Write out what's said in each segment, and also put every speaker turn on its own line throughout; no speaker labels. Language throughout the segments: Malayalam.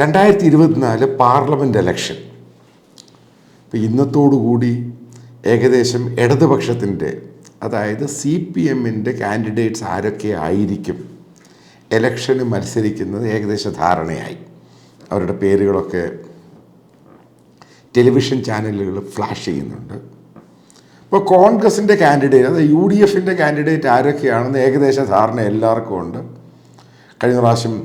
രണ്ടായിരത്തി ഇരുപത്തിനാല് പാർലമെന്റ് എലക്ഷൻ. ഇപ്പം ഇന്നത്തോടുകൂടി ഏകദേശം ഇടതുപക്ഷത്തിന്റെ അതായത് സി പി എമ്മിന്റെ കാൻഡിഡേറ്റ്സ് ആരൊക്കെ ആയിരിക്കും എലക്ഷന് മത്സരിക്കുന്നത് ഏകദേശ ധാരണയായി. അവരുടെ പേരുകളൊക്കെ ടെലിവിഷൻ ചാനലുകൾ ഫ്ലാഷ് ചെയ്യുന്നുണ്ട്. ഇപ്പോൾ കോൺഗ്രസിന്റെ കാൻഡിഡേറ്റ് അതായത് യു ഡി എഫിന്റെ കാൻഡിഡേറ്റ് ആരൊക്കെയാണെന്ന് ഏകദേശ ധാരണ എല്ലാവർക്കും ഉണ്ട്. കഴിഞ്ഞ പ്രാവശ്യം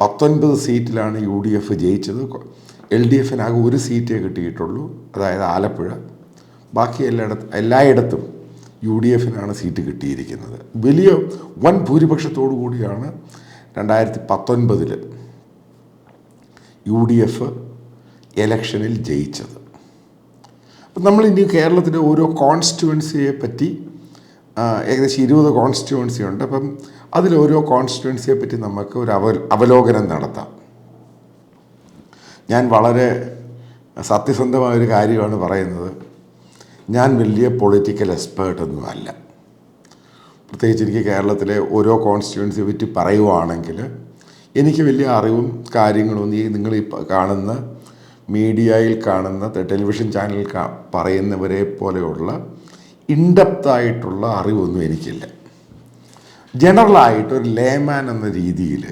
പത്തൊൻപത് സീറ്റിലാണ് യു ഡി എഫ് ജയിച്ചത്. എൽ ഡി എഫിനാകെ ഒരു സീറ്റേ കിട്ടിയിട്ടുള്ളൂ. അതായത് ആലപ്പുഴ. ബാക്കി എല്ലായിടത്ത് എല്ലായിടത്തും യു ഡി എഫിനാണ് സീറ്റ് കിട്ടിയിരിക്കുന്നത്. വലിയ വൻ ഭൂരിപക്ഷത്തോടു കൂടിയാണ് രണ്ടായിരത്തി പത്തൊൻപതിൽ യു ഡി എഫ് എലക്ഷനിൽ ജയിച്ചത്. അപ്പം നമ്മൾ ഇനി കേരളത്തിലെ ഓരോ കോൺസ്റ്റിറ്റ്യുവൻസിയെ പറ്റി ഏകദേശം ഇരുപത് കോൺസ്റ്റിറ്റ്യുവൻസി ഉണ്ട്. അപ്പം അതിൽ ഓരോ കോൺസ്റ്റിറ്റ്യുവൻസിയെ പറ്റി നമുക്ക് ഒരു അവ അവലോകനം നടത്താം. ഞാൻ വളരെ സത്യസന്ധമായ ഒരു കാര്യമാണ് പറയുന്നത്. ഞാൻ വലിയ പൊളിറ്റിക്കൽ എക്സ്പേർട്ടൊന്നും അല്ല. പ്രത്യേകിച്ച് എനിക്ക് കേരളത്തിലെ ഓരോ കോൺസ്റ്റിറ്റ്യൻസിയെ പറ്റി പറയുവാണെങ്കിൽ എനിക്ക് വലിയ അറിവും കാര്യങ്ങളും ഈ നിങ്ങൾ ഈ കാണുന്ന മീഡിയയിൽ കാണുന്ന ടെലിവിഷൻ ചാനലിൽ പറയുന്നവരെ പോലെയുള്ള ഇൻഡപ്തായിട്ടുള്ള അറിവൊന്നും എനിക്കില്ല. ജനറലായിട്ട് ഒരു ലേമാൻ എന്ന രീതിയിൽ.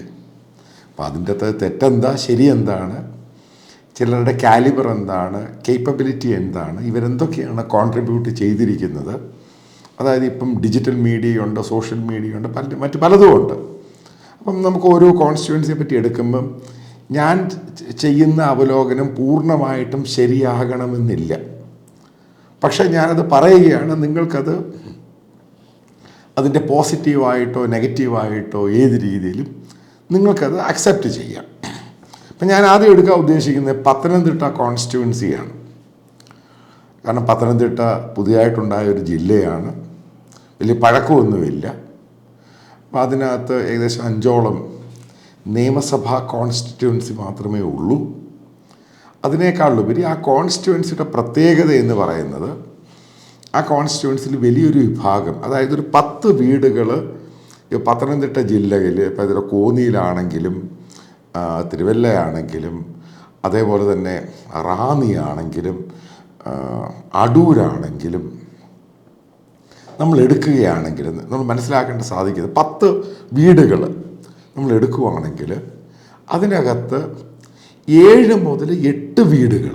അപ്പം അതിന്റെ അകത്ത് തെറ്റെന്താ ശരിയെന്താണ് ചിലരുടെ കാലിബർ എന്താണ് കേപ്പബിലിറ്റി എന്താണ് ഇവരെന്തൊക്കെയാണ് കോൺട്രിബ്യൂട്ട് ചെയ്തിരിക്കുന്നത്. അതായത് ഇപ്പം ഡിജിറ്റൽ മീഡിയ ഉണ്ട് സോഷ്യൽ മീഡിയ ഉണ്ട് പല മറ്റ് പലതും ഉണ്ട്. അപ്പം നമുക്ക് ഓരോ കോൺസ്റ്റിറ്റ്യുവൻസിയെ പറ്റി എടുക്കുമ്പം ഞാൻ ചെയ്യുന്ന അവലോകനം പൂർണമായിട്ടും ശരിയാകണമെന്നില്ല. പക്ഷേ ഞാനത് പറയുകയാണ് നിങ്ങൾക്കത് അതിന്റെ പോസിറ്റീവായിട്ടോ നെഗറ്റീവായിട്ടോ ഏത് രീതിയിലും നിങ്ങൾക്കത് അക്സെപ്റ്റ് ചെയ്യാം. അപ്പം ഞാൻ ആദ്യം എടുക്കാൻ ഉദ്ദേശിക്കുന്നത് പത്തനംതിട്ട കോൺസ്റ്റിറ്റ്യുവൻസിയാണ് കാരണം പത്തനംതിട്ട പുതിയതായിട്ടുണ്ടായ ഒരു ജില്ലയാണ്. വലിയ പഴക്കമൊന്നുമില്ല. അപ്പം അതിനകത്ത് ഏകദേശം അഞ്ചോളം നിയമസഭാ കോൺസ്റ്റിറ്റ്യുവൻസി മാത്രമേ ഉള്ളൂ. അതിനേക്കാളുപരി ആ കോൺസ്റ്റിറ്റ്യുവൻസിയുടെ പ്രത്യേകത എന്ന് പറയുന്നത് ആ കോൺസ്റ്റിറ്റ്യുവൻസിൽ വലിയൊരു വിഭാഗം അതായത് ഒരു പത്ത് വീടുകൾ പത്തനംതിട്ട ജില്ലയിൽ ഇപ്പോൾ ഇതിൽ കോന്നിയിലാണെങ്കിലും തിരുവല്ലയാണെങ്കിലും അതേപോലെ തന്നെ റാന്നിയാണെങ്കിലും അടൂരാണെങ്കിലും നമ്മൾ എടുക്കുകയാണെങ്കിൽ നമ്മൾ മനസ്സിലാക്കേണ്ട സാധിക്കുന്നത് പത്ത് വീടുകൾ നമ്മൾ എടുക്കുകയാണെങ്കിൽ അതിനകത്ത് ഏഴ് മുതൽ എട്ട് വീടുകൾ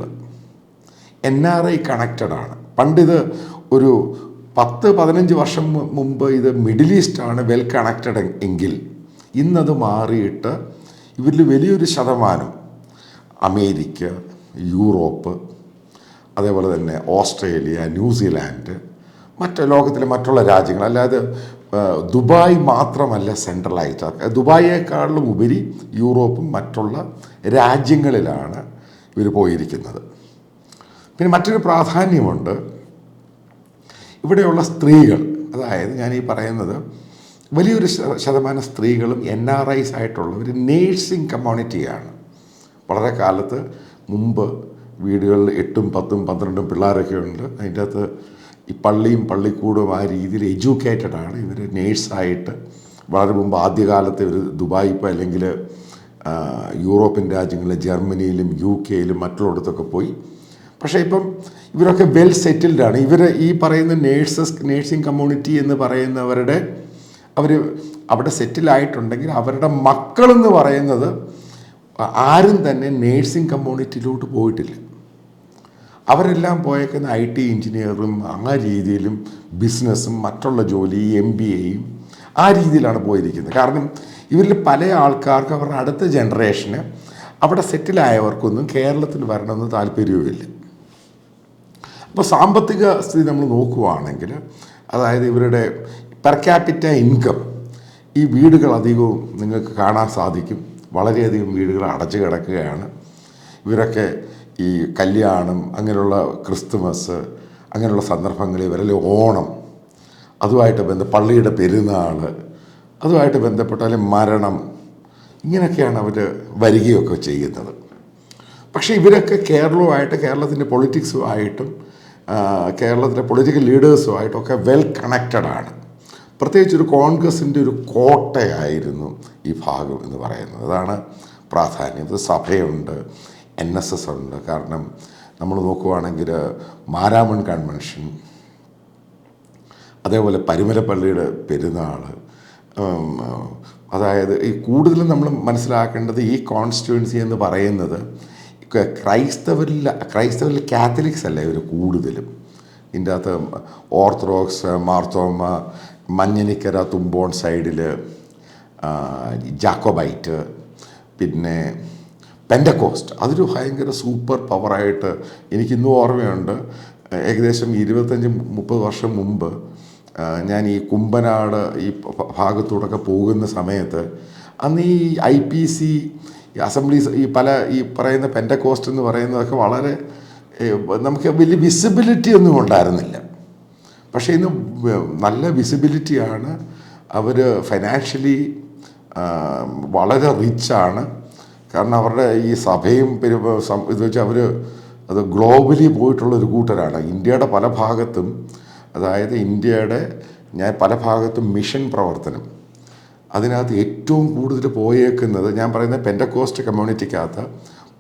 എൻ ആർ ഐ കണക്റ്റഡ് ആണ്. പണ്ടിത് ഒരു പത്ത് പതിനഞ്ച് വർഷം മുമ്പ് ഇത് മിഡിൽ ഈസ്റ്റാണ് വെൽ കണക്റ്റഡ് എങ്കിൽ. ഇന്നത് മാറിയിട്ട് ഇവരിൽ വലിയൊരു ശതമാനം അമേരിക്ക യൂറോപ്പ് അതേപോലെ തന്നെ ഓസ്ട്രേലിയ ന്യൂസിലാൻഡ് മറ്റ് ലോകത്തിലെ മറ്റുള്ള രാജ്യങ്ങൾ. അല്ലാതെ ദുബായ് മാത്രമല്ല സെൻട്രലായിട്ട് ദുബായേക്കാളിലും ഉപരി യൂറോപ്പും മറ്റുള്ള രാജ്യങ്ങളിലാണ് ഇവർ പോയിരിക്കുന്നത്. പിന്നെ മറ്റൊരു പ്രാധാന്യമുണ്ട്. ഇവിടെയുള്ള സ്ത്രീകൾ അതായത് ഞാൻ ഈ പറയുന്നത് വലിയൊരു ശതമാനം സ്ത്രീകളും എൻ ആർ ഐസ് ആയിട്ടുള്ള ഒരു നേഴ്സിംഗ് കമ്മ്യൂണിറ്റിയാണ്. വളരെ കാലത്ത് മുമ്പ് വീടുകളിൽ എട്ടും പത്തും പന്ത്രണ്ടും പിള്ളേരൊക്കെ ഉണ്ട്. അതിന്റെ അകത്ത് ഈ പള്ളിയും പള്ളിക്കൂടും ആ രീതിയിൽ എഡ്യൂക്കേറ്റഡ് ആണ്. ഇവർ നേഴ്സായിട്ട് വളരെ മുമ്പ് ആദ്യകാലത്ത് ഇവർ ദുബായ് ഇപ്പോൾ അല്ലെങ്കിൽ യൂറോപ്യൻ രാജ്യങ്ങളിൽ ജർമ്മനിയിലും യു കെയിലും മറ്റുള്ളിടത്തൊക്കെ പോയി പക്ഷേ ഇപ്പം ഇവരൊക്കെ വെൽ ആണ്. ഇവർ ഈ പറയുന്ന നേഴ്സസ് നേഴ്സിംഗ് കമ്മ്യൂണിറ്റി എന്ന് പറയുന്നവരുടെ അവർ അവിടെ സെറ്റിലായിട്ടുണ്ടെങ്കിൽ അവരുടെ മക്കളെന്ന് പറയുന്നത് ആരും തന്നെ നേഴ്സിംഗ് കമ്മ്യൂണിറ്റിയിലോട്ട് പോയിട്ടില്ല. അവരെല്ലാം പോയേക്കുന്ന ഐ ടി എഞ്ചിനീയറും ആ രീതിയിലും ബിസിനസ്സും മറ്റുള്ള ജോലി എം ബി എയും ആ രീതിയിലാണ് പോയിരിക്കുന്നത്. കാരണം ഇവരിൽ പല ആൾക്കാർക്ക് അവരുടെ അടുത്ത ജനറേഷന് അവിടെ സെറ്റിലായവർക്കൊന്നും കേരളത്തിൽ വരണമെന്ന് താല്പര്യവുമില്ല. അപ്പോൾ സാമ്പത്തിക സ്ഥിതി നമ്മൾ നോക്കുവാണെങ്കിൽ അതായത് ഇവരുടെ പെർ ക്യാപിറ്റ ഇൻകം ഈ വീടുകൾ അധികവും നിങ്ങൾക്ക് കാണാൻ സാധിക്കും. വളരെയധികം വീടുകൾ അടച്ചു കിടക്കുകയാണ്. ഇവരൊക്കെ ഈ കല്യാണം അങ്ങനെയുള്ള ക്രിസ്തുമസ് അങ്ങനെയുള്ള സന്ദർഭങ്ങളിൽ ഇവരല്ലേ ഓണം അതുമായിട്ട് ബന്ധ പള്ളിയുടെ പെരുന്നാൾ അതുമായിട്ട് ബന്ധപ്പെട്ട അല്ലെങ്കിൽ മരണം ഇങ്ങനെയൊക്കെയാണ് അവർ വരികയൊക്കെ ചെയ്യുന്നത്. പക്ഷേ ഇവരൊക്കെ കേരളവുമായിട്ട് കേരളത്തിന്റെ പൊളിറ്റിക്സുമായിട്ടും കേരളത്തിലെ പൊളിറ്റിക്കൽ ലീഡേഴ്സുമായിട്ടൊക്കെ വെൽ കണക്റ്റഡ് ആണ്. പ്രത്യേകിച്ച് ഒരു കോൺഗ്രസിന്റെ ഒരു കോട്ടയായിരുന്നു ഈ ഭാഗം എന്ന് പറയുന്നത്. അതാണ് പ്രാധാന്യം. സഭയുണ്ട് എൻ എസ് എസ് ഉണ്ട്. കാരണം നമ്മൾ നോക്കുവാണെങ്കിൽ മാരാമൺ കൺവെൻഷൻ അതേപോലെ പരുമലപ്പള്ളിയുടെ പെരുന്നാൾ അതായത് ഈ കൂടുതലും നമ്മൾ മനസ്സിലാക്കേണ്ടത് ഈ കോൺസ്റ്റിറ്റ്യുവൻസി എന്ന് പറയുന്നത് ക്രൈസ്തവരിൽ ക്രൈസ്തവരിൽ കാത്തലിക്സ് അല്ലേ ഇവർ കൂടുതലും? ഇതിന്റെ അകത്ത് ഓർത്തഡോക്സ് മാർത്തോമ മഞ്ഞനിക്കര തുമ്പോൺ സൈഡിൽ ജാക്കോബൈറ്റ് പിന്നെ പെൻഡക്കോസ്റ്റ്. അതൊരു ഭയങ്കര സൂപ്പർ പവറായിട്ട് എനിക്കിന്നും ഓർമ്മയുണ്ട്. ഏകദേശം ഇരുപത്തഞ്ച് മുപ്പത് വർഷം മുമ്പ് ഞാൻ ഈ കുമ്പനാട് ഈ ഭാഗത്തൂടെ ഭാഗത്തൂടെയൊക്കെ പോകുന്ന സമയത്ത് അന്ന് ഈ ഐ പി സി അസംബ്ലീസ് ഈ പല ഈ പറയുന്ന പെൻഡക്കോസ്റ്റ് എന്ന് പറയുന്നതൊക്കെ വളരെ നമുക്ക് വലിയ വിസിബിലിറ്റി ഒന്നും ഉണ്ടായിരുന്നില്ല. പക്ഷേ ഇന്ന് നല്ല വിസിബിലിറ്റിയാണ് അവർ ഫൈനാൻഷ്യലി വളരെ റിച്ചാണ് കാരണം അവരുടെ ഈ സഭയും ഇത് വെച്ച് അവർ അത് ഗ്ലോബലി പോയിട്ടുള്ള ഒരു കൂട്ടരാണ്. ഇന്ത്യയുടെ പല ഭാഗത്തും അതായത് ഇന്ത്യയുടെ ഞാൻ പല ഭാഗത്തും മിഷൻ പ്രവർത്തനം. അതിനകത്ത് ഏറ്റവും കൂടുതൽ പോയേക്കുന്നത് ഞാൻ പറയുന്ന പെൻഡക്കോസ്റ്റ് കമ്മ്യൂണിറ്റിക്കകത്ത്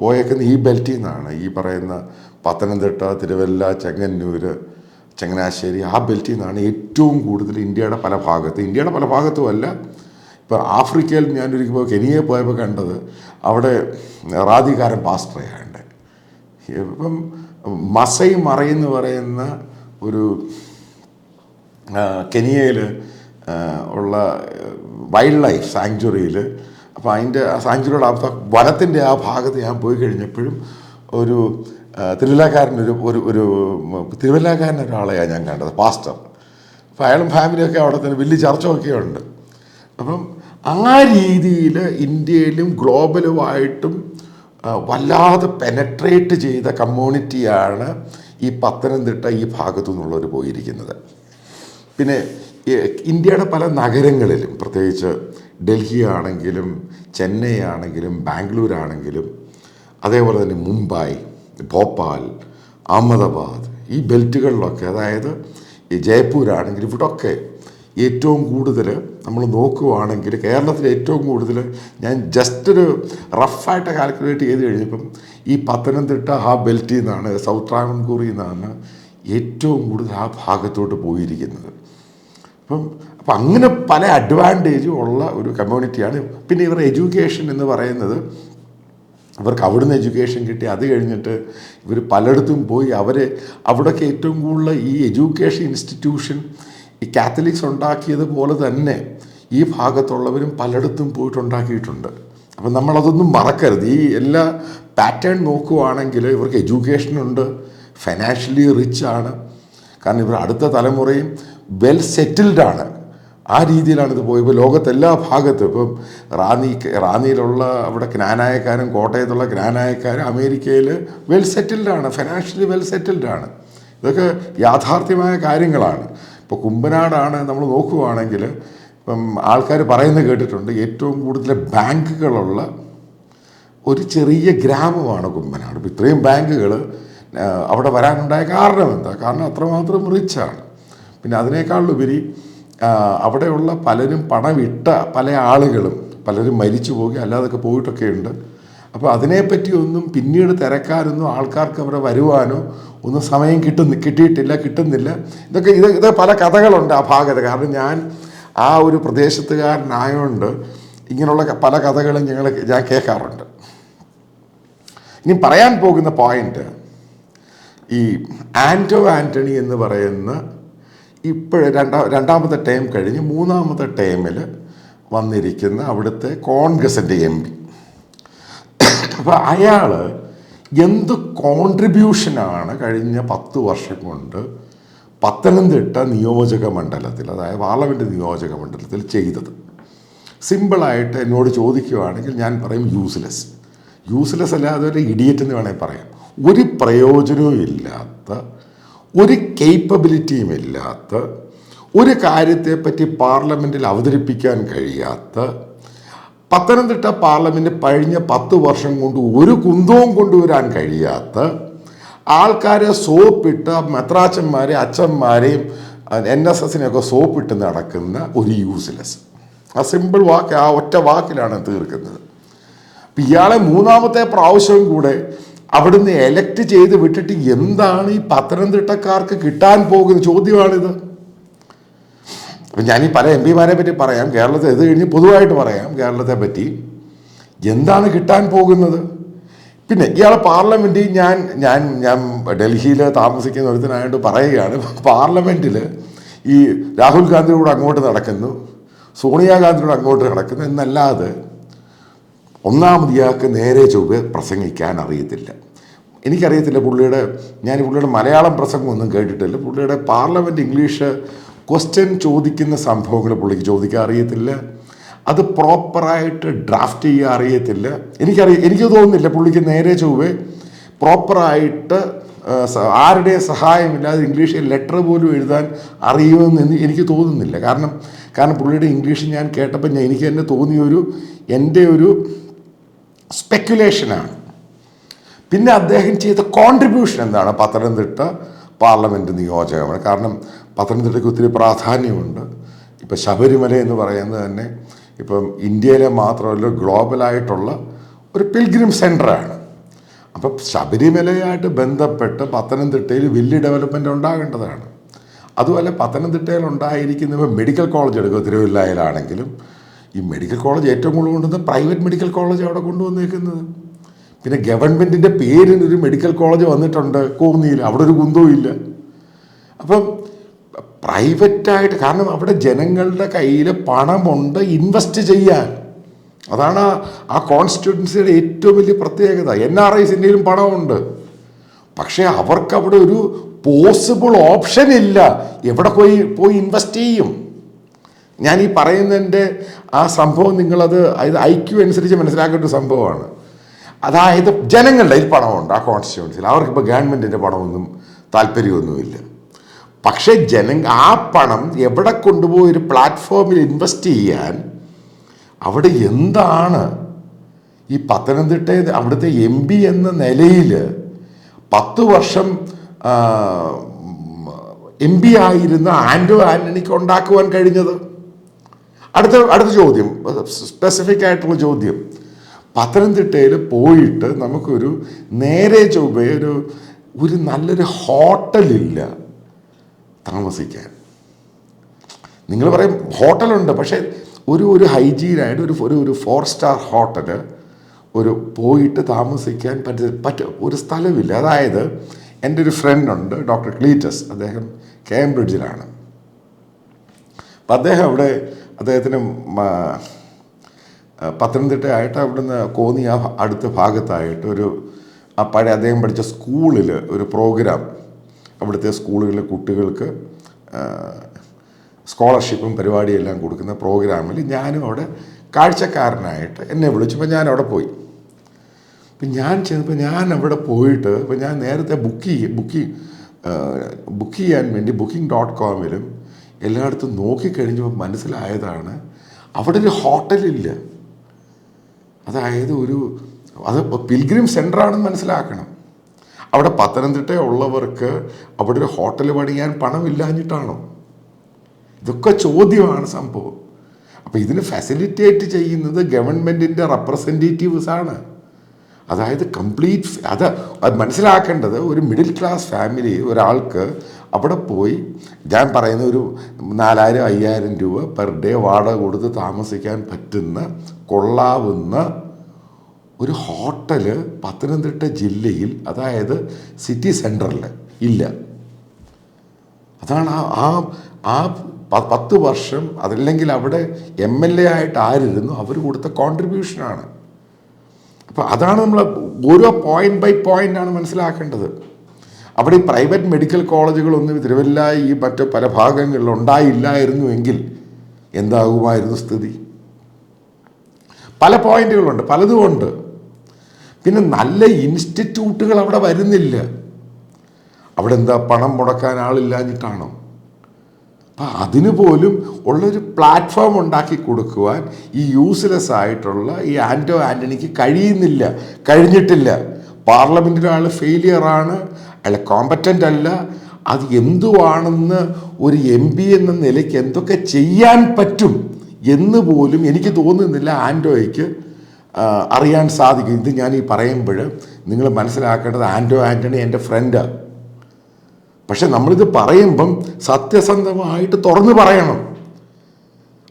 പോയേക്കുന്ന ഈ ബെൽറ്റിൽ നിന്നാണ്. ഈ പറയുന്ന പത്തനംതിട്ട തിരുവല്ല ചെങ്ങന്നൂർ ചങ്ങനാശ്ശേരി ആ ബെൽറ്റിൽ നിന്നാണ് ഏറ്റവും കൂടുതൽ ഇന്ത്യയുടെ പല ഭാഗത്ത്. ഇന്ത്യയുടെ പല ഭാഗത്തുമല്ല ഇപ്പോൾ ആഫ്രിക്കയിൽ ഞാനൊരിക്കൽ കെനിയെ പോയപ്പോൾ കണ്ടത് അവിടെ റാദികാരൻ പാസ്റ്ററെയാണ് ഇപ്പം മസൈ മറയെന്ന് പറയുന്ന ഒരു കെനിയയിൽ ഉള്ള വൈൽഡ് ലൈഫ് സാങ്ച്വറിയിൽ അപ്പോൾ അതിന്റെ ആ സാങ്ച്വറിയുടെ ആ വനത്തിന്റെ ആ ഭാഗത്ത് ഞാൻ പോയി കഴിഞ്ഞപ്പോഴും ഒരു തിരുവല്ലക്കാരനൊരു ഒരു ഒരു തിരുവല്ലക്കാരൻ ഒരാളെയാണ് ഞാൻ കണ്ടത് പാസ്റ്റർ അപ്പോൾ അയാളും ഫാമിലിയൊക്കെ അവിടെ തന്നെ വലിയ ചർച്ചയൊക്കെ ഉണ്ട്. അപ്പം ആ രീതിയിൽ ഇന്ത്യയിലും ഗ്ലോബലുമായിട്ടും വല്ലാതെ പെനട്രേറ്റ് ചെയ്ത കമ്മ്യൂണിറ്റിയാണ് ഈ പത്തനംതിട്ട ഈ ഭാഗത്തു നിന്നുള്ളവർ പോയിരിക്കുന്നത്. പിന്നെ ഇന്ത്യയുടെ പല നഗരങ്ങളിലും പ്രത്യേകിച്ച് ഡൽഹി ആണെങ്കിലും ചെന്നൈ ആണെങ്കിലും ബാംഗ്ലൂർ ആണെങ്കിലും അതേപോലെ തന്നെ മുംബൈ ഭോപ്പാൽ അഹമ്മദാബാദ് ഈ ബെൽറ്റുകളിലൊക്കെ അതായത് ഈ ജയ്പൂരാണെങ്കിലും ഇവിടൊക്കെ ഏറ്റവും കൂടുതൽ നമ്മൾ നോക്കുവാണെങ്കിൽ കേരളത്തിൽ ഏറ്റവും കൂടുതൽ ഞാൻ ജസ്റ്റ് ഒരു റഫായിട്ട് കാൽക്കുലേറ്റ് ചെയ്ത് കഴിഞ്ഞപ്പം ഈ പത്തനംതിട്ട ആ ബെൽറ്റിൽ നിന്നാണ് സൗത്ത് ട്രാവൻകൂറിൽ നിന്നാണ് ഏറ്റവും കൂടുതൽ ആ ഭാഗത്തോട്ട് പോയിരിക്കുന്നത്. അപ്പം അപ്പം അങ്ങനെ പല അഡ്വാന്റേജും ഉള്ള ഒരു കമ്മ്യൂണിറ്റിയാണ് പിന്നെ ഇവർ എഡ്യൂക്കേഷൻ എന്ന് പറയുന്നത് ഇവർക്ക് നിന്ന് എഡ്യൂക്കേഷൻ കിട്ടി അത് കഴിഞ്ഞിട്ട് ഇവർ പലയിടത്തും പോയി അവർ അവിടെയൊക്കെ ഏറ്റവും കൂടുതൽ ഈ എഡ്യൂക്കേഷൻ ഇൻസ്റ്റിറ്റ്യൂഷൻ ഈ കാത്തലിക്സ് ഉണ്ടാക്കിയതുപോലെ തന്നെ ഈ ഭാഗത്തുള്ളവരും പലയിടത്തും പോയിട്ടുണ്ടാക്കിയിട്ടുണ്ട്. അപ്പം നമ്മളതൊന്നും മറക്കരുത്. ഈ എല്ലാ പാറ്റേൺ നോക്കുവാണെങ്കിൽ ഇവർക്ക് എഡ്യൂക്കേഷനുണ്ട് ഫൈനാൻഷ്യലി റിച്ച് ആണ്. കാരണം ഇവർ അടുത്ത തലമുറയും വെൽ സെറ്റിൽഡ് ആണ്. ആ രീതിയിലാണ് ഇത് പോയത്. ഇപ്പോൾ ലോകത്തെല്ലാ ഭാഗത്തും ഇപ്പം റാന്നി റാന്നിയിലുള്ള അവിടെ ജ്ഞാനായക്കാരും കോട്ടയത്തുള്ള ജ്ഞാനായക്കാരും അമേരിക്കയിൽ വെൽ സെറ്റിൽഡ് ആണ്. ഫൈനാൻഷ്യലി വെൽ സെറ്റിൽഡ് ആണ്. ഇതൊക്കെ യാഥാർത്ഥ്യമായ കാര്യങ്ങളാണ്. ഇപ്പോൾ കുമ്പനാടാണ് നമ്മൾ നോക്കുകയാണെങ്കിൽ ഇപ്പം ആൾക്കാർ പറയുന്നത് കേട്ടിട്ടുണ്ട് ഏറ്റവും കൂടുതൽ ബാങ്കുകളുള്ള ഒരു ചെറിയ ഗ്രാമമാണ് കുമ്പനാട്. ഇപ്പം ഇത്രയും ബാങ്കുകൾ അവിടെ വരാനുണ്ടായ കാരണം എന്താ? കാരണം അത്രമാത്രം റിച്ചാണ് പിന്നെ അതിനേക്കാളുപരി അവിടെയുള്ള പലരും പണമിട്ട പല ആളുകളും പലരും മരിച്ചു പോകുക അല്ലാതൊക്കെ പോയിട്ടൊക്കെ ഉണ്ട് അപ്പോൾ അതിനെപ്പറ്റി ഒന്നും പിന്നീട് തിരക്കാനൊന്നും ആൾക്കാർക്ക് അവിടെ വരുവാനോ ഒന്നും സമയം കിട്ടുന്ന കിട്ടിയിട്ടില്ല കിട്ടുന്നില്ല. ഇതൊക്കെ ഇത് ഇത് പല കഥകളുണ്ട് ആ ഭാഗത്ത്. കാരണം ഞാൻ ആ ഒരു പ്രദേശത്തുകാരനായതുകൊണ്ട് ഇങ്ങനെയുള്ള പല കഥകളും ഞങ്ങൾ ഞാൻ കേൾക്കാറുണ്ട്. ഇനി പറയാൻ പോകുന്ന പോയിന്റ് ഈ ആന്റോ ആന്റണി എന്ന് പറയുന്ന ഇപ്പോൾ രണ്ടാ രണ്ടാമത്തെ ടൈം കഴിഞ്ഞ് മൂന്നാമത്തെ ടൈമിൽ വന്നിരിക്കുന്ന അവിടുത്തെ കോൺഗ്രസിന്റെ എം പി അപ്പോൾ അയാൾ എന്ത് കോൺട്രിബ്യൂഷനാണ് കഴിഞ്ഞ പത്ത് വർഷം കൊണ്ട് പത്തനംതിട്ട നിയോജക മണ്ഡലത്തിൽ അതായത് പാർലമെന്റ് നിയോജക മണ്ഡലത്തിൽ ചെയ്തത്? സിമ്പിളായിട്ട് എന്നോട് ചോദിക്കുകയാണെങ്കിൽ ഞാൻ പറയും യൂസ്ലെസ് യൂസ്ലെസ് അല്ലാതെ ഒരു ഇഡിയറ്റ് എന്ന് വേണമെങ്കിൽ പറയാം. ഒരു പ്രയോജനവും ഇല്ലാത്ത ഒരു കേപ്പബിലിറ്റിയും ഇല്ലാത്ത ഒരു കാര്യത്തെപ്പറ്റി പാർലമെന്റിൽ അവതരിപ്പിക്കാൻ കഴിയാത്ത പത്തനംതിട്ട പാർലമെന്റ് കഴിഞ്ഞ പത്ത് വർഷം കൊണ്ട് ഒരു കുന്തവും കൊണ്ടുവരാൻ കഴിയാത്ത ആൾക്കാരെ സോപ്പിട്ട് മെത്രാച്ചന്മാരെ അച്ഛന്മാരെയും എൻ എസ് എസിനെയൊക്കെ സോപ്പിട്ട് നടക്കുന്ന ഒരു യൂസ്ലെസ് ആ സിമ്പിൾ വാക്ക് ആ ഒറ്റ വാക്കിലാണ് തീർക്കുന്നത്. ഇയാളെ മൂന്നാമത്തെ പ്രാവശ്യവും കൂടെ അവിടുന്ന് എലക്ട് ചെയ്ത് വിട്ടിട്ട് എന്താണ് ഈ പത്തനംതിട്ടക്കാർക്ക് കിട്ടാൻ പോകുന്ന ചോദ്യമാണിത്? അപ്പം ഞാൻ ഈ പല എം പിമാരെ പറ്റി പറയാം കേരളത്തെ ഇത് കഴിഞ്ഞ് പൊതുവായിട്ട് പറയാം കേരളത്തെ പറ്റി. എന്താണ് കിട്ടാൻ പോകുന്നത്? പിന്നെ ഇയാളെ പാർലമെന്റിൽ ഞാൻ ഞാൻ ഞാൻ ഡൽഹിയിൽ താമസിക്കുന്ന ഒരുത്തിനായിട്ട് പറയുകയാണ് പാർലമെന്റിൽ ഈ രാഹുൽ ഗാന്ധിയോട് അങ്ങോട്ട് നടക്കുന്നു സോണിയാഗാന്ധിയോട് അങ്ങോട്ട് നടക്കുന്നു എന്നല്ലാതെ ഒന്നാമത് ഇയാൾക്ക് നേരെ ചൊവ്വെ പ്രസംഗിക്കാൻ അറിയത്തില്ല. എനിക്കറിയത്തില്ല പുള്ളിയുടെ ഞാൻ പുള്ളിയുടെ മലയാളം പ്രസംഗമൊന്നും കേട്ടിട്ടില്ല. പുള്ളിയുടെ പാർലമെന്റ് ഇംഗ്ലീഷ് ക്വസ്റ്റ്യൻ ചോദിക്കുന്ന സംഭവങ്ങൾ പുള്ളിക്ക് ചോദിക്കാൻ അറിയത്തില്ല. അത് പ്രോപ്പറായിട്ട് ഡ്രാഫ്റ്റ് ചെയ്യാൻ അറിയത്തില്ല. എനിക്കറിയ എനിക്ക് തോന്നുന്നില്ല പുള്ളിക്ക് നേരെ ചൊവ്വെ പ്രോപ്പറായിട്ട് ആരുടെ സഹായമില്ലാതെ ഇംഗ്ലീഷിൽ ലെറ്റർ പോലും എഴുതാൻ അറിയുമെന്ന് എനിക്ക് തോന്നുന്നില്ല. കാരണം കാരണം പുള്ളിയുടെ ഇംഗ്ലീഷ് ഞാൻ കേട്ടപ്പോൾ ഞാൻ എനിക്ക് തന്നെ തോന്നിയൊരു എന്റെ ഒരു സ്പെക്കുലേഷനാണ് പിന്നെ അദ്ദേഹം ചെയ്ത കോൺട്രിബ്യൂഷൻ എന്താണ്? പത്തനംതിട്ട പാർലമെന്റ് നിയോജകമാണ്. കാരണം പത്തനംതിട്ടയ്ക്ക് ഒത്തിരി പ്രാധാന്യമുണ്ട്. ഇപ്പം ശബരിമല എന്ന് പറയുന്നത് തന്നെ ഇപ്പം ഇന്ത്യയിലെ മാത്രമല്ല ഗ്ലോബലായിട്ടുള്ള ഒരു പിൽഗ്രിം സെന്ററാണ് അപ്പം ശബരിമലയായിട്ട് ബന്ധപ്പെട്ട് പത്തനംതിട്ടയിൽ വലിയ ഡെവലപ്മെന്റ് ഉണ്ടാകേണ്ടതാണ്. അതുപോലെ പത്തനംതിട്ടയിൽ ഉണ്ടായിരിക്കുന്ന മെഡിക്കൽ കോളേജ് എടുക്കുക തിരുവല്ലയിലാണെങ്കിലും ഈ മെഡിക്കൽ കോളേജ് ഏറ്റവും കൂടുതൽ കൊണ്ടുവന്നത് പ്രൈവറ്റ് മെഡിക്കൽ കോളേജ് അവിടെ കൊണ്ടുവന്നേക്കുന്നത്. പിന്നെ ഗവൺമെന്റിന്റെ ഒരു മെഡിക്കൽ കോളേജ് വന്നിട്ടുണ്ട് കോന്നിയിൽ. അവിടെ ഒരു കുന്തവും ഇല്ല. അപ്പം പ്രൈവറ്റായിട്ട് കാരണം അവിടെ ജനങ്ങളുടെ കയ്യിൽ പണമുണ്ട് ഇൻവെസ്റ്റ് ചെയ്യാൻ. അതാണ് ആ- കോൺസ്റ്റിറ്റ്യൂൻസിയുടെ ഏറ്റവും വലിയ പ്രത്യേകത. എൻ ആർ ഐ ഇന്ത്യയിലും പണമുണ്ട്. പക്ഷേ അവർക്ക് അവിടെ ഒരു പോസിബിൾ ഓപ്ഷൻ ഇല്ല. എവിടെ പോയി പോയി ഇൻവെസ്റ്റ് ചെയ്യും? ഞാൻ ഈ പറയുന്നതിന്റെ ആ സംഭവം നിങ്ങളത് അത് ഐക്യു അനുസരിച്ച് മനസ്സിലാക്കേണ്ട ഒരു സംഭവമാണ്. അതായത് ജനങ്ങളുടെ കയ്യിൽ പണമുണ്ട് ആ കോൺസ്റ്റിറ്റ്യുവൻസിൽ അവർക്കിപ്പോൾ ഗവൺമെന്റിന്റെ പണമൊന്നും താല്പര്യമൊന്നുമില്ല. പക്ഷേ ജന ആ പണം എവിടെ കൊണ്ടുപോയി ഒരു പ്ലാറ്റ്ഫോമിൽ ഇൻവെസ്റ്റ് ചെയ്യാൻ അവിടെ എന്താണ്? ഈ പത്തനംതിട്ട അവിടുത്തെ എം പി എന്ന നിലയിൽ പത്ത് വർഷം എം പി ആയിരുന്ന ആൻഡോ ആന്റണിക്ക് ഉണ്ടാക്കുവാൻ കഴിഞ്ഞത്? അടുത്ത അടുത്ത ചോദ്യം. സ്പെസിഫിക് ആയിട്ടുള്ള ചോദ്യം. പത്തനംതിട്ടയിൽ പോയിട്ട് നമുക്കൊരു നേരെ ചൊവ്വേ ഒരു ഒരു നല്ലൊരു ഹോട്ടലില്ല താമസിക്കാൻ. നിങ്ങൾ പറയും ഹോട്ടലുണ്ട് പക്ഷേ ഒരു ഒരു ഹൈജീനായിട്ട് ഒരു ഒരു ഒരു ഫോർ സ്റ്റാർ ഹോട്ടൽ ഒരു പോയിട്ട് താമസിക്കാൻ പറ്റ പറ്റ ഒരു സ്ഥലമില്ല. അതായത് എന്റെ ഒരു ഫ്രണ്ടുണ്ട് ഡോക്ടർ ക്ലീറ്റസ്. അദ്ദേഹം കേംബ്രിഡ്ജിലാണ് അപ്പം അദ്ദേഹം അവിടെ അദ്ദേഹത്തിന് പത്തനംതിട്ടയായിട്ട് അവിടുന്ന് കോന്നി ആ അടുത്ത ഭാഗത്തായിട്ട് ഒരു ആ പഴയ അദ്ദേഹം പഠിച്ച സ്കൂളിൽ ഒരു പ്രോഗ്രാം. അവിടുത്തെ സ്കൂളുകളിലെ കുട്ടികൾക്ക് സ്കോളർഷിപ്പും പരിപാടിയെല്ലാം കൊടുക്കുന്ന പ്രോഗ്രാമിൽ ഞാനും അവിടെ കാഴ്ചക്കാരനായിട്ട് എന്നെ വിളിച്ചപ്പോൾ ഞാൻ അവിടെ പോയി. അപ്പം ഞാൻ ചെന്നപ്പോൾ ഞാൻ അവിടെ പോയിട്ട് ഇപ്പം ഞാൻ നേരത്തെ ബുക്ക് ചെയ്യും ബുക്ക് ബുക്ക് ചെയ്യാൻ വേണ്ടി ബുക്കിംഗ് ഡോട്ട് കോമിലും എല്ലായിടത്തും നോക്കിക്കഴിഞ്ഞപ്പോൾ മനസ്സിലായതാണ് അവിടെ ഒരു ഹോട്ടലില്ല അതായത് ഒരു അത് പിൽഗ്രിം സെന്ററാണെന്ന് മനസ്സിലാക്കണം. അവിടെ പത്തനംതിട്ട ഉള്ളവർക്ക് അവിടെ ഒരു ഹോട്ടൽ പണിയാൻ പണമില്ലാഞ്ഞിട്ടാണോ? ഇതൊക്കെ ചോദ്യമാണ് സംഭവം. അപ്പോൾ ഇതിന് ഫെസിലിറ്റേറ്റ് ചെയ്യുന്നത് ഗവൺമെന്റിന്റെ റെപ്രസെന്റേറ്റീവ്സ് ആണ്. അതായത് കംപ്ലീറ്റ് അത് അത് മനസ്സിലാക്കേണ്ടത് ഒരു മിഡിൽ ക്ലാസ് ഫാമിലി ഒരാൾക്ക് അവിടെ പോയി ഞാൻ പറയുന്ന ഒരു നാലായിരം അയ്യായിരം രൂപ പെർ ഡേ വാടക കൊടുത്ത് താമസിക്കാൻ പറ്റുന്ന കൊള്ളാവുന്ന ഒരു ഹോട്ടൽ പത്തനംതിട്ട ജില്ലയിൽ അതായത് സിറ്റി സെന്ററിൽ ഇല്ല. അതാണ് ആ ആ പത്ത് വർഷം അതല്ലെങ്കിൽ അവിടെ എം എൽ എ ആയിട്ട് ആരിരുന്നു അവർ കൊടുത്ത കോൺട്രിബ്യൂഷനാണ് അപ്പോൾ അതാണ് നമ്മൾ ഓരോ പോയിന്റ് ബൈ പോയിന്റ് ആണ് മനസ്സിലാക്കേണ്ടത്. അവിടെ ഈ പ്രൈവറ്റ് മെഡിക്കൽ കോളേജുകളൊന്നും തിരുവല്ല ഈ മറ്റു പല ഭാഗങ്ങളിൽ ഉണ്ടായില്ലായിരുന്നു എങ്കിൽ എന്താകുമായിരുന്നു സ്ഥിതി? പല പോയിന്റുകളുണ്ട് പലതും ഉണ്ട്. പിന്നെ നല്ല ഇൻസ്റ്റിറ്റ്യൂട്ടുകൾ അവിടെ വരുന്നില്ല. അവിടെ എന്താ പണം മുടക്കാൻ ആളില്ലാഞ്ഞിട്ടാണോ? അപ്പം അതിന് പോലും ഉള്ളൊരു പ്ലാറ്റ്ഫോം ഉണ്ടാക്കി കൊടുക്കുവാൻ ഈ യൂസ്ലെസ് ആയിട്ടുള്ള ഈ ആന്റോ ആന്റണിക്ക് കഴിയുന്നില്ല കഴിഞ്ഞിട്ടില്ല. പാർലമെന്റിലെ ആൾ ഫെയിലിയറാണ് അയാൾ കോമ്പറ്റന്റ് അല്ല. അത് എന്തുവാണെന്ന് ഒരു എം പി എന്ന നിലയ്ക്ക് എന്തൊക്കെ ചെയ്യാൻ പറ്റും എന്ന് പോലും എനിക്ക് തോന്നുന്നില്ല ആന്റോയ്ക്ക് അറിയാൻ സാധിക്കും. ഇത് ഞാൻ ഈ പറയുമ്പോൾ നിങ്ങൾ മനസ്സിലാക്കേണ്ടത് ആന്റോ ആന്റണി എന്റെ ഫ്രണ്ടാണ് പക്ഷെ നമ്മളിത് പറയുമ്പം സത്യസന്ധമായിട്ട് തുറന്നു പറയണം.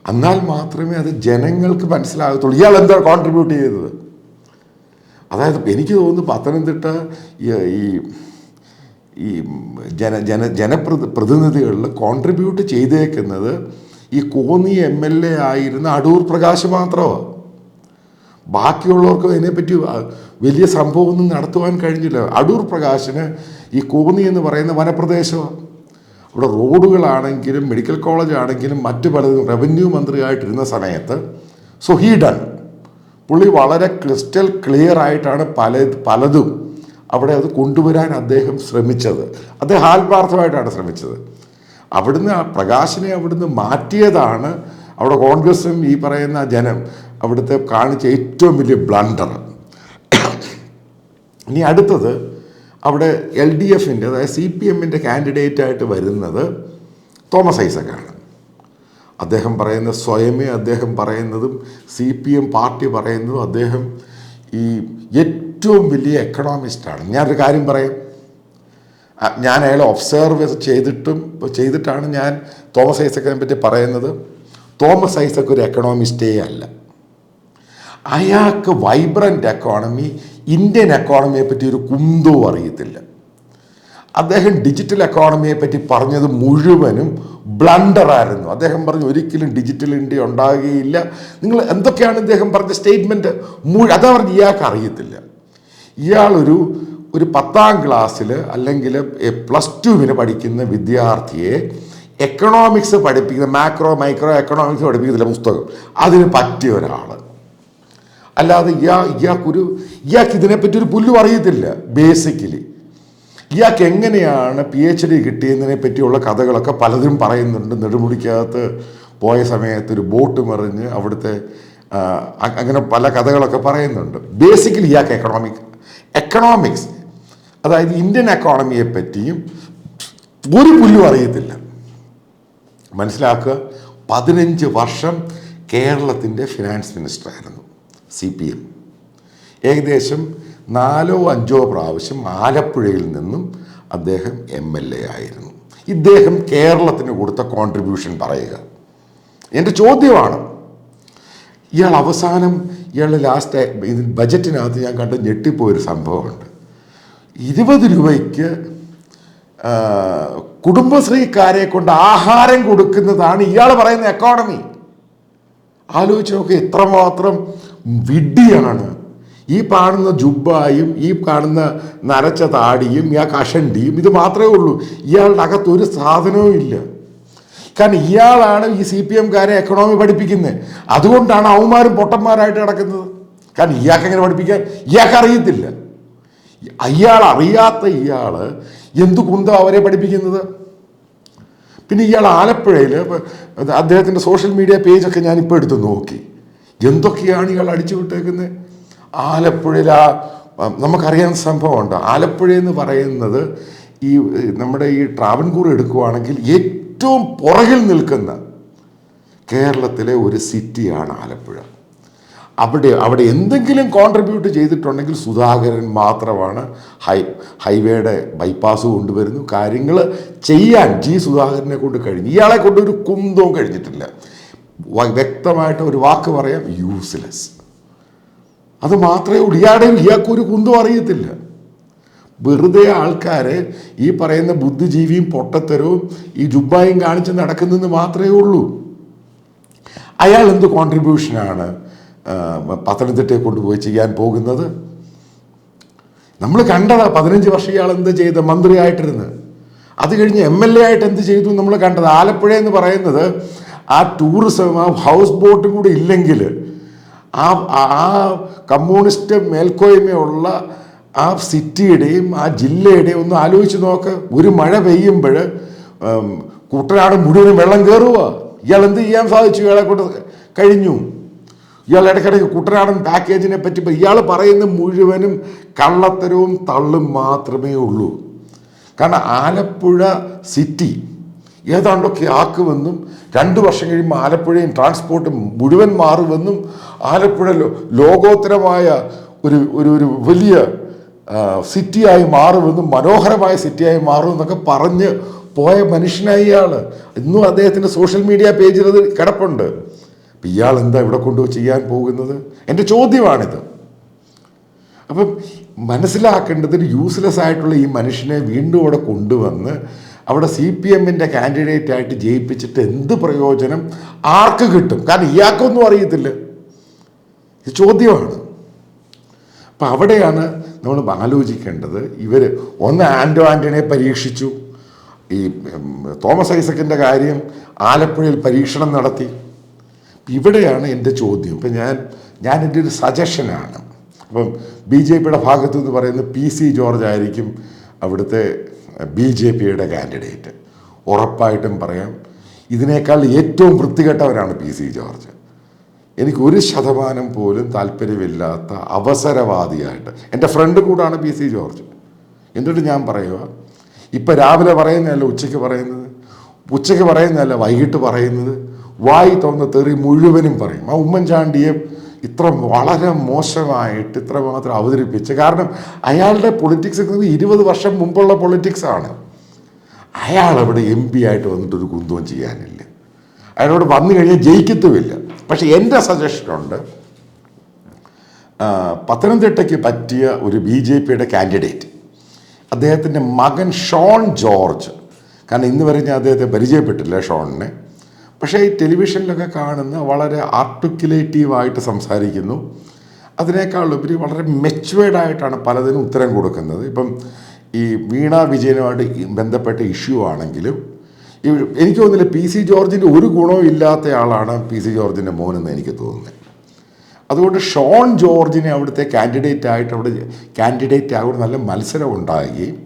എന്നാൽ മാത്രമേ അത് ജനങ്ങൾക്ക് മനസ്സിലാകത്തുള്ളൂ. ഇയാൾ എന്താ കോൺട്രിബ്യൂട്ട് ചെയ്തത്? അതായത് എനിക്ക് തോന്നുന്നു പത്തനംതിട്ട ഈ- ഈ ജന ജന ജനപ്രതി പ്രതിനിധികളിൽ കോൺട്രിബ്യൂട്ട് ചെയ്തേക്കുന്നത് ഈ കോന്നി എം എൽ എ ആയിരുന്ന അടൂർ പ്രകാശ് മാത്രമാണ് ബാക്കിയുള്ളവർക്ക് അതിനെപ്പറ്റി വലിയ സംഭവമൊന്നും നടത്തുവാൻ കഴിഞ്ഞില്ല. അടൂർ പ്രകാശിന് ഈ കോന്നി എന്ന് പറയുന്ന വനപ്രദേശമാണ് അവിടെ റോഡുകളാണെങ്കിലും മെഡിക്കൽ കോളേജ് ആണെങ്കിലും മറ്റു പലതും റവന്യൂ മന്ത്രിയായിട്ടിരുന്ന സമയത്ത് സോ ഹീ ഡൺ പുള്ളി വളരെ ക്രിസ്റ്റൽ ക്ലിയർ ആയിട്ടാണ് പല പലതും അവിടെ അത് കൊണ്ടുവരാൻ അദ്ദേഹം ശ്രമിച്ചത്. അദ്ദേഹം ആത്മാർത്ഥമായിട്ടാണ് ശ്രമിച്ചത്. അവിടുന്ന് പ്രകാശിനെ അവിടുന്ന് മാറ്റിയതാണ് അവിടെ കോൺഗ്രസും ഈ പറയുന്ന ജനം. അവിടുത്തെ കാണിച്ച ഏറ്റവും വലിയ ബ്ലണ്ടർ ഇനി അടുത്തത് അവിടെ എൽ ഡി എഫിന്റെ അതായത് സി പി എമ്മിന്റെ കാൻഡിഡേറ്റായിട്ട് വരുന്നത് തോമസ് ഐസക്കാണ്. അദ്ദേഹം പറയുന്ന സ്വയമേ അദ്ദേഹം പറയുന്നതും സി പി എം പാർട്ടി പറയുന്നതും അദ്ദേഹം ഈ ഏറ്റവും വലിയ എക്കണോമിസ്റ്റാണ് ഞാനൊരു കാര്യം പറയാം. ഞാൻ അയാളെ ഒബ്സർവ് ചെയ്തിട്ടും ചെയ്തിട്ടാണ് ഞാൻ തോമസ് ഐസക്കിനെ പറ്റി പറയുന്നത്. തോമസ് ഐസക്ക് ഒരു എക്കണോമിസ്റ്റേ അല്ല. അയാൾക്ക് വൈബ്രന്റ് എക്കോണമി ഇന്ത്യൻ എക്കോണമിയെ പറ്റി ഒരു കുന്തവും അറിയത്തില്ല. അദ്ദേഹം ഡിജിറ്റൽ എക്കോണമിയെ പറ്റി പറഞ്ഞത് മുഴുവനും ബ്ലണ്ടറായിരുന്നു അദ്ദേഹം പറഞ്ഞു ഒരിക്കലും ഡിജിറ്റൽ ഇന്ത്യ ഉണ്ടാകുകയില്ല. നിങ്ങൾ എന്തൊക്കെയാണ് ഇദ്ദേഹം പറഞ്ഞ സ്റ്റേറ്റ്മെന്റ് മുഴുവൻ അതാ പറഞ്ഞ് ഇയാൾക്ക് അറിയത്തില്ല. ഇയാളൊരു ഒരു പത്താം ക്ലാസ്സിൽ അല്ലെങ്കിൽ പ്ലസ് ടുവിന് പഠിക്കുന്ന വിദ്യാർത്ഥിയെ എക്കണോമിക്സ് പഠിപ്പിക്കുന്ന മാക്രോ മൈക്രോ എക്കണോമിക്സ് പഠിപ്പിക്കുന്നില്ല പുസ്തകം. അതിന് പറ്റിയ ഒരാൾ അല്ലാതെ ഇയാ ഇയാൾക്കൊരു ഇയാൾക്ക് ഇതിനെപ്പറ്റി ഒരു പുല്ലും അറിയത്തില്ല ബേസിക്കലി ഇയാൾക്ക് എങ്ങനെയാണ് പി എച്ച് ഡി കിട്ടിയതിനെ പറ്റിയുള്ള കഥകളൊക്കെ പലതും പറയുന്നുണ്ട്. നെടുമുടിക്കകത്ത് പോയ സമയത്ത് ഒരു ബോട്ട് മറിഞ്ഞ് അവിടുത്തെ അങ്ങനെ പല കഥകളൊക്കെ പറയുന്നുണ്ട്. ബേസിക്കലി ഇയാൾക്ക് എക്കണോമിക് എക്കണോമിക്സ് അതായത് ഇന്ത്യൻ എക്കോണമിയെ പറ്റിയും ഒരു പുല്ലും അറിയത്തില്ല. മനസ്സിലാക്കുക പതിനഞ്ച് വർഷം കേരളത്തിന്റെ ഫിനാൻസ് മിനിസ്റ്ററായിരുന്നു സി പി എം. ഏകദേശം നാലോ അഞ്ചോ പ്രാവശ്യം ആലപ്പുഴയിൽ നിന്നും അദ്ദേഹം എം എൽ എ ആയിരുന്നു. ഇദ്ദേഹം കേരളത്തിന് കൊടുത്ത കോൺട്രിബ്യൂഷൻ പറയുക. എന്റെ ചോദ്യമാണ് ഇയാൾ അവസാനം ഇയാളുടെ ലാസ്റ്റ് ബജറ്റിനകത്ത് ഞാൻ കണ്ട് ഞെട്ടിപ്പോയൊരു സംഭവമുണ്ട്. ഇരുപത് രൂപയ്ക്ക് കുടുംബശ്രീക്കാരെ കൊണ്ട് ആഹാരം കൊടുക്കുന്നതാണ് ഇയാൾ പറയുന്ന എക്കോണമി ആലോചിച്ച് നോക്കി എത്രമാത്രം വിഡ്ഢിയാണ്. ഈ കാണുന്ന ജുബായും ഈ കാണുന്ന നരച്ച താടിയും ഈ കഷണ്ടിയും ഇത് മാത്രമേ ഉള്ളൂ. ഇയാളുടെ അകത്ത് ഒരു സാധനവും ഇല്ല. കാരണം ഇയാളാണ് ഈ സി പി എംകാരെ എക്കണോമി പഠിപ്പിക്കുന്നത്. അതുകൊണ്ടാണ് അവന്മാരും പൊട്ടന്മാരായിട്ട് കിടക്കുന്നത്. കാരണം ഇയാൾക്ക് എങ്ങനെ പഠിപ്പിക്കാൻ? ഇയാൾക്ക് അറിയത്തില്ല അയാൾ അറിയാത്ത ഇയാൾ എന്തു കുന്തം അവരെ പഠിപ്പിക്കുന്നത്? പിന്നെ ഇയാൾ ആലപ്പുഴയിൽ അദ്ദേഹത്തിന്റെ സോഷ്യൽ മീഡിയ പേജൊക്കെ ഞാനിപ്പോൾ എടുത്ത് നോക്കി. എന്തൊക്കെയാണ് ഇയാൾ അടിച്ചു വിട്ടേക്കുന്നത് ആലപ്പുഴയിൽ ആ നമുക്കറിയാൻ സംഭവമുണ്ട്. ആലപ്പുഴ എന്ന് പറയുന്നത് ഈ നമ്മുടെ ഈ ട്രാവൻകൂർ എടുക്കുവാണെങ്കിൽ ഏറ്റവും പുറകിൽ നിൽക്കുന്ന കേരളത്തിലെ ഒരു സിറ്റിയാണ് ആലപ്പുഴ. അവിടെ അവിടെ എന്തെങ്കിലും കോൺട്രിബ്യൂട്ട് ചെയ്തിട്ടുണ്ടെങ്കിൽ സുധാകരൻ മാത്രമാണ് ഹൈ ഹൈവേയുടെ ബൈപ്പാസ് കൊണ്ടുവരുന്നു. കാര്യങ്ങൾ ചെയ്യാൻ ജി സുധാകരനെ കൊണ്ട് കഴിഞ്ഞു. ഇയാളെ കൊണ്ട് ഒരു കുന്തവും കഴിഞ്ഞിട്ടില്ല. വ്യക്തമായിട്ട് ഒരു വാക്ക് പറയാം യൂസ്ലെസ് അത് മാത്രമേ ഇയാളുടെ ഇയാൾക്കൊരു കുന്തും അറിയത്തില്ല. വെറുതെ ആൾക്കാരെ ഈ പറയുന്ന ബുദ്ധിജീവിയും പൊട്ടത്തരവും ഈ ജുബായും കാണിച്ച് നടക്കുന്നെന്ന് മാത്രമേ ഉള്ളൂ. അയാൾ എന്ത് കോൺട്രിബ്യൂഷനാണ് പത്തനംതിട്ടയെ കൊണ്ടുപോയി ചെയ്യാൻ പോകുന്നത്? നമ്മൾ കണ്ടതാ പതിനഞ്ച് വർഷം ഇയാൾ എന്ത് ചെയ്ത് മന്ത്രിയായിട്ടിരുന്ന്. അത് കഴിഞ്ഞ് എം എൽ എ ആയിട്ട് എന്ത് ചെയ്തു നമ്മൾ കണ്ടത്. ആലപ്പുഴ എന്ന് പറയുന്നത് ആ ടൂറിസം ആ ഹൗസ് ബോട്ടും കൂടി ഇല്ലെങ്കിൽ ആ ആ കമ്മ്യൂണിസ്റ്റ് മേൽക്കോയ്മയുള്ള ആ സിറ്റിയുടെയും ആ ജില്ലയുടെയും ഒന്ന് ആലോചിച്ച് നോക്ക്. ഒരു മഴ പെയ്യുമ്പോൾ കുട്ടനാട് മുഴുവനും വെള്ളം കയറുക ഇയാൾ എന്ത് ചെയ്യാൻ സാധിച്ചു? ഇയാളെ കൊണ്ട് കഴിഞ്ഞു. ഇയാൾ ഇടയ്ക്കിടയ്ക്ക് കുട്ടനാടൻ പാക്കേജിനെ പറ്റി ഇയാൾ പറയുന്ന മുഴുവനും കള്ളത്തരവും തള്ളും മാത്രമേ ഉള്ളൂ. കാരണം ആലപ്പുഴ സിറ്റി ഏതാണ്ടൊക്കെ ആക്കുമെന്നും രണ്ട് വർഷം കഴിയുമ്പോൾ ആലപ്പുഴയും ട്രാൻസ്പോർട്ടും മുഴുവൻ മാറുമെന്നും ആലപ്പുഴ ലോകോത്തരമായ ഒരു ഒരു ഒരു വലിയ സിറ്റിയായി മാറുമെന്നും മനോഹരമായ സിറ്റിയായി മാറുമെന്നൊക്കെ പറഞ്ഞ് പോയ മനുഷ്യനായി ഇയാൾ ഇന്നും അദ്ദേഹത്തിന്റെ സോഷ്യൽ മീഡിയ പേജിൽ അത് കിടപ്പുണ്ട്. ഇയാൾ എന്താ ഇവിടെ കൊണ്ട് ചെയ്യാൻ പോകുന്നത്? എന്റെ ചോദ്യമാണിത്. അപ്പം മനസ്സിലാക്കേണ്ടത് യൂസ്ലെസ് ആയിട്ടുള്ള ഈ മനുഷ്യനെ വീണ്ടും അവിടെ കൊണ്ടുവന്ന് അവിടെ സി പി എമ്മിന്റെ കാൻഡിഡേറ്റ് ആയിട്ട് ജയിപ്പിച്ചിട്ട് എന്ത് പ്രയോജനം ആർക്ക് കിട്ടും? കാരണം ഇയാൾക്കൊന്നും അറിയത്തില്ല. ഇത് ചോദ്യമാണ്. അപ്പം അവിടെയാണ് നമ്മൾ ആലോചിക്കേണ്ടത്. ഇവർ ഒന്ന് ആൻഡോ ആന്റണിയെ പരീക്ഷിച്ചു. ഈ തോമസ് ഐസക്കിന്റെ കാര്യം ആലപ്പുഴയിൽ പരീക്ഷണം നടത്തി. ഇവിടെയാണ് എന്റെ ചോദ്യം. ഇപ്പം ഞാൻ ഞാൻ എന്റെ ഒരു സജഷനാണ്. അപ്പം ബി ജെ പിയുടെ ഭാഗത്തു നിന്ന് പറയുന്നത് പി സി ജോർജ് ആയിരിക്കും അവിടുത്തെ ബി ജെ പിയുടെ കാൻഡിഡേറ്റ്. ഉറപ്പായിട്ടും പറയാം ഇതിനേക്കാൾ ഏറ്റവും വൃത്തികെട്ടവരാണ് പി സി ജോർജ്. എനിക്ക് ഒരു ശതമാനം പോലും താല്പര്യമില്ലാത്ത അവസരവാദിയായിട്ട് എന്റെ ഫ്രണ്ട് കൂടാണ് പി സി ജോർജ്. എന്നിട്ട് ഞാൻ പറയുക ഇപ്പം രാവിലെ പറയുന്നതല്ല ഉച്ചയ്ക്ക് പറയുന്നത്? ഉച്ചയ്ക്ക് പറയുന്നതല്ല വൈകിട്ട് പറയുന്നത്? വായി തോന്നുന്ന തെറി മുഴുവനും പറയും. ആ ഉമ്മൻചാണ്ടിയെ ഇത്ര വളരെ മോശമായിട്ട് ഇത്ര മാത്രം അവതരിപ്പിച്ച്. കാരണം അയാളുടെ പൊളിറ്റിക്സ് ഇരുപത് വർഷം മുമ്പുള്ള പൊളിറ്റിക്സാണ് അയാൾ അവിടെ എം പി ആയിട്ട് വന്നിട്ട് ഒരു കുന്തവും ചെയ്യാനില്ല. അയാളോട് വന്നു കഴിഞ്ഞാൽ ജയിക്കത്തുമില്ല. പക്ഷെ എന്റെ സജഷനുണ്ട് പത്തനംതിട്ടയ്ക്ക് പറ്റിയ ഒരു ബി ജെ പിയുടെ കാൻഡിഡേറ്റ് അദ്ദേഹത്തിന്റെ മകൻ ഷോൺ ജോർജ്. കാരണം ഇന്ന് വരെ ഞാൻ അദ്ദേഹത്തെ പരിചയപ്പെട്ടില്ല ഷോണിനെ. പക്ഷേ ഈ ടെലിവിഷനിലൊക്കെ കാണുന്ന വളരെ ആർട്ടിക്കുലേറ്റീവായിട്ട് സംസാരിക്കുന്നു. അതിനേക്കാൾ ഉപരി വളരെ മെച്ചുവേർഡായിട്ടാണ് പലതിനും ഉത്തരം കൊടുക്കുന്നത്. ഇപ്പം ഈ വീണ വിജയനുമായിട്ട് ബന്ധപ്പെട്ട ഇഷ്യൂ ആണെങ്കിലും എനിക്ക് തോന്നുന്നില്ല പി സി ജോർജിന്റെ ഒരു ഗുണവും ഇല്ലാത്ത ആളാണ് പി സി ജോർജിന്റെ മോനെന്ന് എനിക്ക് തോന്നുന്നത്. അതുകൊണ്ട് ഷോൺ ജോർജിനെ അവിടുത്തെ കാൻഡിഡേറ്റ് ആയിട്ട് അവിടെ കാൻഡിഡേറ്റ് ആയിട്ട് നല്ല മത്സരം ഉണ്ടാകുകയും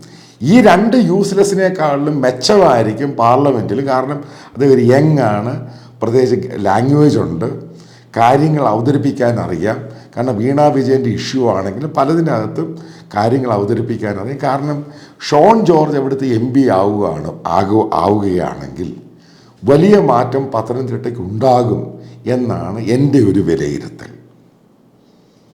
ഈ രണ്ട് യൂസ്ലെസ്സിനേക്കാളിലും മെച്ചമായിരിക്കും പാർലമെന്റിൽ കാരണം അത് ഒരു യങ് ആണ് പ്രത്യേകിച്ച് ലാംഗ്വേജ് ഉണ്ട്. കാര്യങ്ങൾ അവതരിപ്പിക്കാൻ അറിയാം. കാരണം വീണ വിജയന്റെ ഇഷ്യൂ ആണെങ്കിലും പലതിനകത്തും കാര്യങ്ങൾ അവതരിപ്പിക്കാൻ അറിയാം. കാരണം ഷോൺ ജോർജ് അവിടുത്തെ എം പി ആവുകയാണ് ആകു ആവുകയാണെങ്കിൽ വലിയ മാറ്റം പത്തനംതിട്ടയ്ക്ക് ഉണ്ടാകും എന്നാണ് എന്റെ ഒരു വിലയിരുത്തൽ.